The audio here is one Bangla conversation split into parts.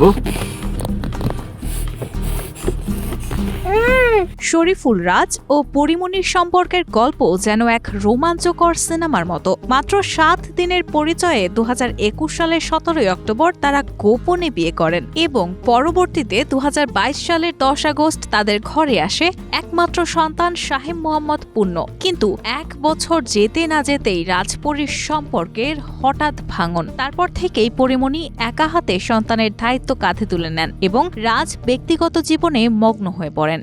আব্বু শরীফুল রাজ ও পরিমণির সম্পর্কের গল্প যেন এক রোমাঞ্চকর সিনেমার মতো। মাত্র সাত দিনের পরিচয়ে দুহাজার একুশ সালের সতেরোই অক্টোবর তারা গোপনে বিয়ে করেন এবং পরবর্তীতে দুহাজার বাইশ সালের দশ আগস্ট তাদের ঘরে আসে একমাত্র সন্তান শাহিম মোহাম্মদ পুণ্য কিন্তু এক বছর যেতে না যেতেই রাজপরীর সম্পর্কের হঠাৎ ভাঙন। তারপর থেকেই পরিমণি একা হাতে সন্তানের দায়িত্ব কাঁধে তুলে নেন এবং রাজ ব্যক্তিগত জীবনে মগ্ন হয়ে পড়েন।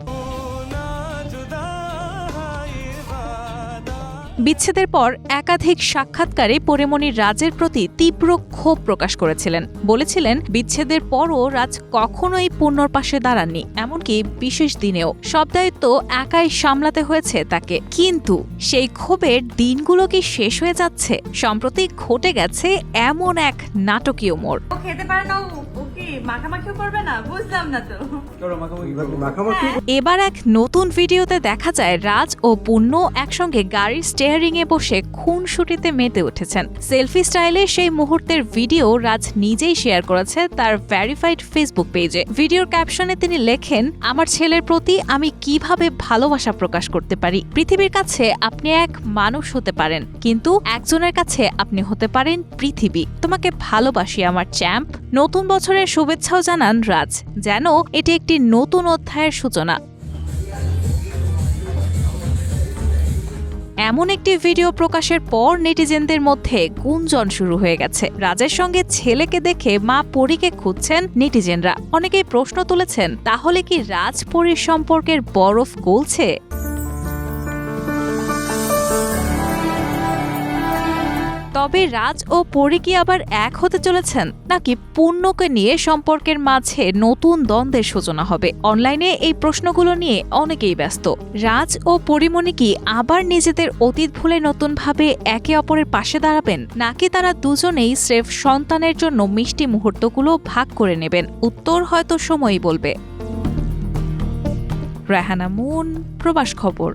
বিচ্ছেদের পর একাধিক সাক্ষাৎকারে পরিমণি রাজের প্রতি তীব্র ক্ষোভ প্রকাশ করেছিলেন। বলেছিলেন, বিচ্ছেদের পরও রাজ কখনোই পূর্ণর পাশে দাঁড়াননি, এমনকি বিশেষ দিনেও। সব দায়িত্ব একাই সামলাতে হয়েছে তাকে। কিন্তু সেই ক্ষোভের দিনগুলো কি শেষ হয়ে যাচ্ছে? সম্প্রতি ঘটে গেছে এমন এক নাটকীয় মোড়। খেতে পারে না কি মাখামাখিও করবে না? বুঝলাম না তো। এবার এক নতুন ভিডিওতে দেখা যায় রাজ ও পূর্ণ একসঙ্গে গাড়ির স্টেয়ারিং এ বসে খুনসুটিতে মেতে উঠেছেন। সেলফি স্টাইলে সেই মুহূর্তের ভিডিও রাজ নিজেই শেয়ার করেছে তার ভ্যারিফাইড ফেসবুক পেজে ভিডিওর ক্যাপশনে তিনি লেখেন আমার ছেলের প্রতি আমি কীভাবে ভালোবাসা প্রকাশ করতে পারি? পৃথিবীর কাছে আপনি এক মানুষ হতে পারেন কিন্তু একজনের কাছে আপনি হতে পারেন পৃথিবী। তোমাকে ভালোবাসি আমার চ্যাম্প নতুন বছরের শুভেচ্ছাও জানান রাজ, যেন এটি একটি নতুন অধ্যায়ের সূচনা। এমন একটি ভিডিও প্রকাশের পর নেটিজেনদের মধ্যে গুঞ্জন শুরু হয়ে গেছে। রাজের সঙ্গে ছেলেকে দেখে মা পরীকে খুঁজছেন নেটিজেনরা। অনেকেই প্রশ্ন তুলেছেন, তাহলে কি রাজ পরীর সম্পর্কের বরফ গলছে? তবে রাজ ও পরি কি আবার এক হতে চলেছেন? নাকি পূর্ণকে নিয়ে সম্পর্কের মাঝে নতুন দ্বন্দ্বের সূচনা হবে? অনলাইনে এই প্রশ্নগুলো নিয়ে অনেকেই ব্যস্ত। রাজ ও পরিমণি কি আবার নিজেদের অতীত ভুলে নতুনভাবে একে অপরের পাশে দাঁড়াবেন? নাকি তারা দুজনেই স্রেফ সন্তানের জন্য মিষ্টি মুহূর্তগুলো ভাগ করে নেবেন? উত্তর হয়তো সময়ই বলবে। রেহানা মুন, প্রবাস খবর।